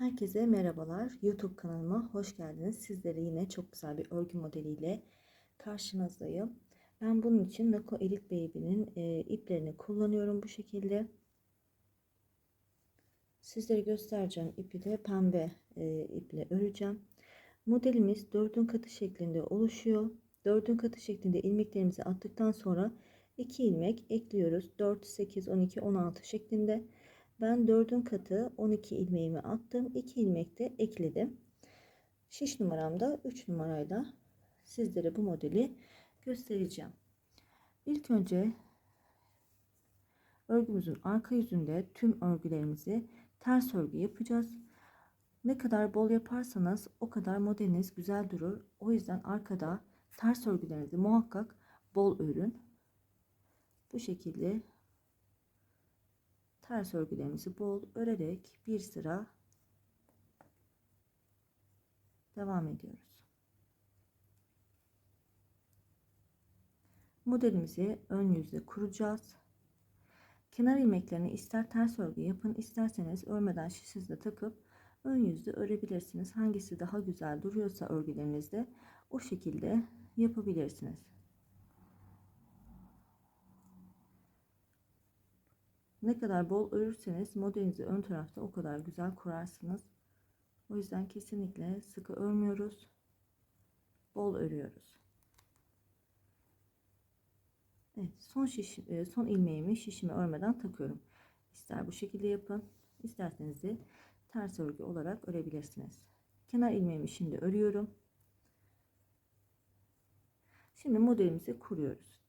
Herkese merhabalar. YouTube kanalıma hoş geldiniz. Sizlere yine çok güzel bir örgü modeliyle karşınızdayım. Ben bunun için Nako Elite Baby'nin e, iplerini kullanıyorum bu şekilde. Sizlere göstereceğim ipi de pembe e, iple öreceğim. Modelimiz dördün katı şeklinde oluşuyor. Dördün katı şeklinde ilmeklerimizi attıktan sonra 2 ilmek ekliyoruz. 4, 8, 12, 16 şeklinde. Ben 4'ün katı 12 ilmeğimi attım. 2 ilmek de ekledim. Şiş numaramda 3 numarayla sizlere bu modeli göstereceğim. İlk önce örgümüzün arka yüzünde tüm örgülerimizi ters örgü yapacağız. Ne kadar bol yaparsanız o kadar modeliniz güzel durur. O yüzden arkada ters örgülerinizi muhakkak bol örün. Bu şekilde ters örgülerimizi bol örerek bir sıra devam ediyoruz. Modelimizi ön yüzde kuracağız. Kenar ilmeklerini ister ters örgü yapın isterseniz örmeden şişizle takıp ön yüzde örebilirsiniz. Hangisi daha güzel duruyorsa örgülerinizde o şekilde yapabilirsiniz. Ne kadar bol örürseniz modelinizi ön tarafta o kadar güzel kurarsınız. O yüzden kesinlikle sıkı örmüyoruz. Bol örüyoruz. Evet, son şiş, e, son ilmeğimi şişimi örmeden takıyorum. İster bu şekilde yapın, isterseniz de ters örgü olarak örebilirsiniz. Kenar ilmeğimi şimdi örüyorum. Şimdi modelimizi kuruyoruz.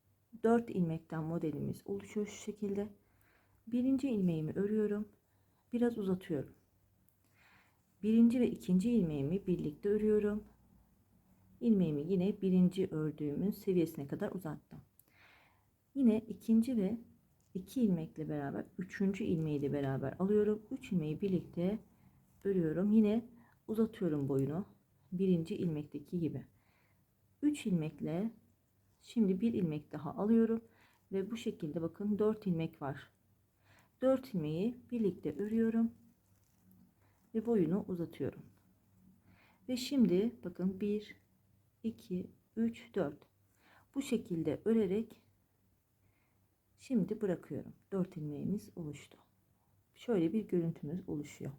4 ilmekten modelimiz oluşuyor şu şekilde. Birinci ilmeğimi örüyorum. Biraz uzatıyorum. Birinci ve ikinci ilmeğimi birlikte örüyorum. İlmeğimi yine birinci ördüğümün seviyesine kadar uzattım. Yine ikinci ve iki ilmekle beraber üçüncü ilmeği de beraber alıyorum. Üç ilmeği birlikte örüyorum. Yine uzatıyorum boyunu. Birinci ilmekteki gibi. Üç ilmekle şimdi bir ilmek daha alıyorum ve bu şekilde bakın dört ilmek var 4 ilmeği birlikte örüyorum ve boyunu uzatıyorum. Ve şimdi bakın 1 2 3 4 bu şekilde örerek şimdi bırakıyorum. 4 ilmeğimiz oluştu. Şöyle bir görüntümüz oluşuyor.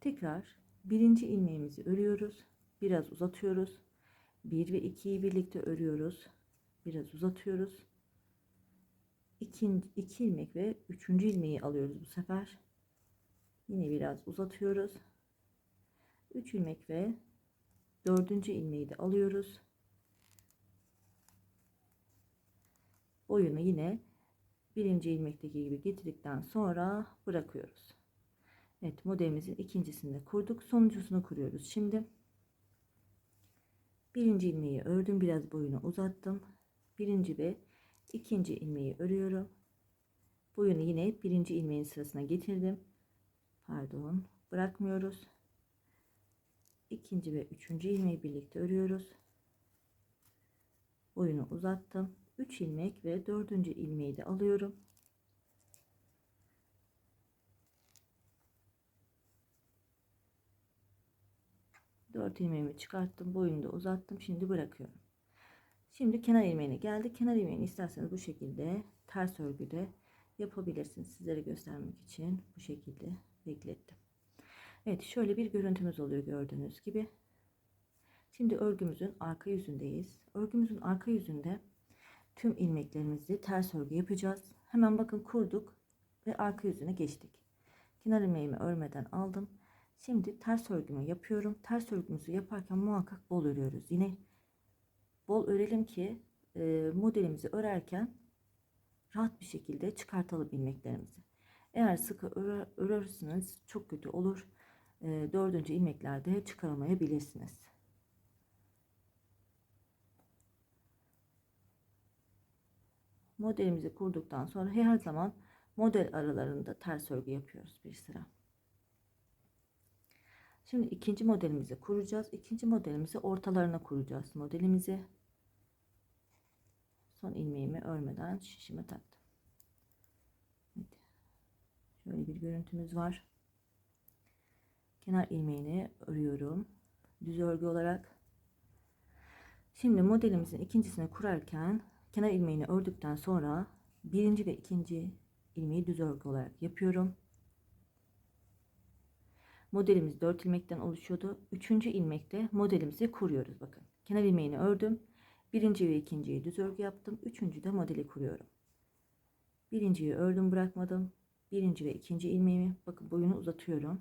Tekrar birinci ilmeğimizi örüyoruz. Biraz uzatıyoruz. 1 ve 2'yi birlikte örüyoruz. Biraz uzatıyoruz ikinci, iki ilmek ve üçüncü ilmeği alıyoruz bu sefer. Yine biraz uzatıyoruz. 3 ilmek ve dördüncü ilmeği de alıyoruz. Boyunu yine birinci ilmekteki gibi getirdikten sonra bırakıyoruz. Evet modelimizin ikincisini de kurduk. Sonuncusunu kuruyoruz. Şimdi birinci ilmeği ördüm. Biraz boyunu uzattım. Birinci ve ikinci ilmeği örüyorum. Boyunu yine birinci ilmeğin sırasına getirdim. Pardon bırakmıyoruz. İkinci ve üçüncü ilmeği birlikte örüyoruz. Boyunu uzattım. 3 ilmek ve dördüncü ilmeği de alıyorum. Dört ilmeğimi çıkarttım. Boyunu da uzattım. Şimdi bırakıyorum. Şimdi kenar ilmeğine geldi. Kenar ilmeğini isterseniz bu şekilde ters örgüde yapabilirsiniz. Sizlere göstermek için bu şekilde beklettim. Evet şöyle bir görüntümüz oluyor gördüğünüz gibi. Şimdi örgümüzün arka yüzündeyiz. Örgümüzün arka yüzünde tüm ilmeklerimizi ters örgü yapacağız. Hemen bakın kurduk ve arka yüzüne geçtik. Kenar ilmeğimi örmeden aldım. Şimdi ters örgümü yapıyorum. Ters örgümüzü yaparken muhakkak bol örüyoruz. Yine bol örelim ki e, modelimizi örerken rahat bir şekilde çıkartalım ilmeklerimizi. Eğer sıkı örer, örerseniz çok kötü olur. E, dördüncü ilmeklerde çıkaramayabilirsiniz. Modelimizi kurduktan sonra her zaman model aralarında ters örgü yapıyoruz bir sıra. Şimdi ikinci modelimizi kuracağız. İkinci modelimizi ortalarına kuracağız modelimizi. Son ilmeğimi örmeden şişime taktım. Şöyle bir görüntümüz var. kenar ilmeğini örüyorum. Düz örgü olarak. Şimdi modelimizin ikincisini kurarken kenar ilmeğini ördükten sonra birinci ve ikinci ilmeği düz örgü olarak yapıyorum. Modelimiz 4 ilmekten oluşuyordu. Üçüncü ilmekte modelimizi kuruyoruz. Bakın kenar ilmeğini ördüm. Birinci ve ikinciyi düz örgü yaptım. Üçüncü de modeli kuruyorum. Birinciyi ördüm bırakmadım. Birinci ve ikinci ilmeğimi bakın boyunu uzatıyorum.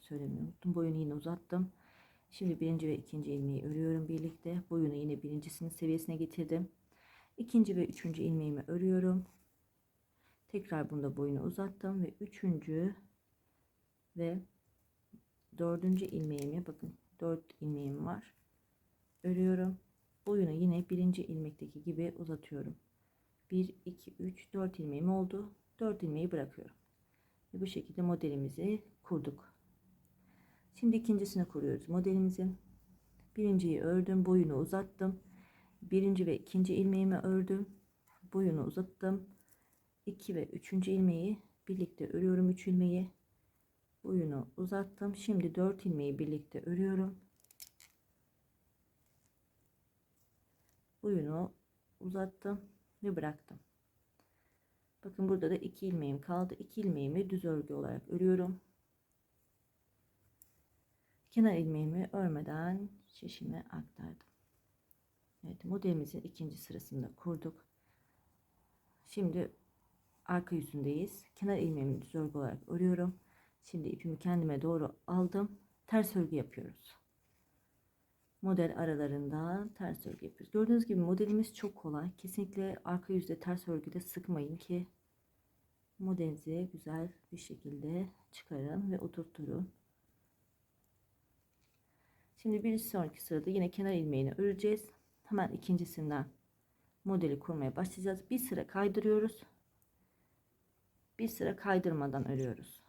Söylemeyi unuttum. Boyunu yine uzattım. Şimdi birinci ve ikinci ilmeği örüyorum birlikte. Boyunu yine birincisinin seviyesine getirdim. İkinci ve üçüncü ilmeğimi örüyorum. Tekrar bunda boyunu uzattım ve üçüncü ve dördüncü ilmeğimi bakın dört ilmeğim var. Örüyorum. Boyunu yine birinci ilmekteki gibi uzatıyorum. 1, 2, 3, 4 ilmeğim oldu. 4 ilmeği bırakıyorum. Ve bu şekilde modelimizi kurduk. Şimdi ikincisini kuruyoruz modelimizin. Birinciyi ördüm, boyunu uzattım. Birinci ve ikinci ilmeğimi ördüm. Boyunu uzattım. 2 ve 3. ilmeği birlikte örüyorum 3 ilmeği. Boyunu uzattım. Şimdi 4 ilmeği birlikte örüyorum. Boyunu uzattım ve bıraktım. Bakın burada da 2 ilmeğim kaldı. 2 ilmeğimi düz örgü olarak örüyorum. Kenar ilmeğimi örmeden şişime aktardım. Evet modelimizin ikinci sırasında kurduk. Şimdi arka yüzündeyiz. Kenar ilmeğimi düz örgü olarak örüyorum. Şimdi ipimi kendime doğru aldım. Ters örgü yapıyoruz. Model aralarında ters örgü yapıyoruz. Gördüğünüz gibi modelimiz çok kolay. Kesinlikle arka yüzde ters örgüde sıkmayın ki modelinizi güzel bir şekilde çıkarın ve oturtturun. Şimdi bir sonraki sırada yine kenar ilmeğini öreceğiz. Hemen ikincisinden modeli kurmaya başlayacağız. Bir sıra kaydırıyoruz. Bir sıra kaydırmadan örüyoruz.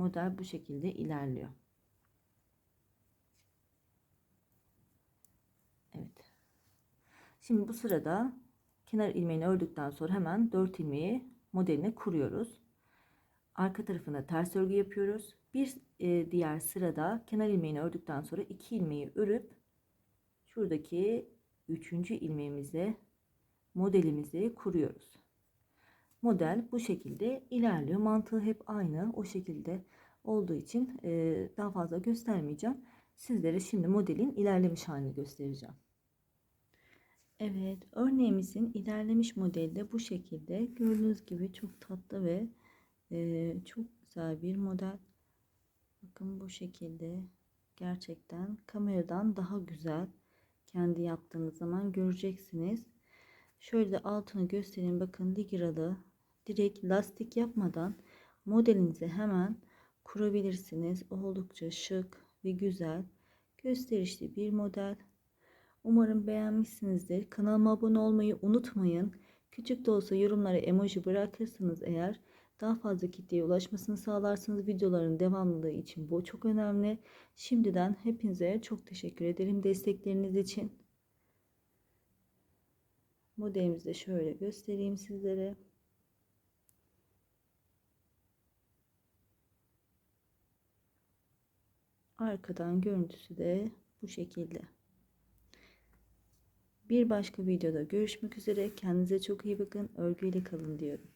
Model bu şekilde ilerliyor. Evet. Şimdi bu sırada kenar ilmeğini ördükten sonra hemen 4 ilmeği modelini kuruyoruz. Arka tarafına ters örgü yapıyoruz. Bir e, diğer sırada kenar ilmeğini ördükten sonra 2 ilmeği örüp şuradaki 3. ilmeğimize modelimizi kuruyoruz. Model bu şekilde ilerliyor. Mantığı hep aynı. O şekilde olduğu için e, daha fazla göstermeyeceğim. Sizlere şimdi modelin ilerlemiş halini göstereceğim. Evet, örneğimizin ilerlemiş modeli de bu şekilde. Gördüğünüz gibi çok tatlı ve e, çok güzel bir model. Bakın bu şekilde gerçekten kameradan daha güzel. Kendi yaptığınız zaman göreceksiniz. Şöyle de altını göstereyim. Bakın digiralı. Direkt lastik yapmadan modelinizi hemen kurabilirsiniz. Oldukça şık ve güzel. Gösterişli bir model. Umarım beğenmişsinizdir. Kanalıma abone olmayı unutmayın. Küçük de olsa yorumlara emoji bırakırsanız eğer daha fazla kitleye ulaşmasını sağlarsınız. Videoların devamlılığı için bu çok önemli. Şimdiden hepinize çok teşekkür ederim destekleriniz için. Modelimizi de şöyle göstereyim sizlere. Arkadan görüntüsü de bu şekilde. Bir başka videoda görüşmek üzere. Kendinize çok iyi bakın. Örgüyle kalın diyorum.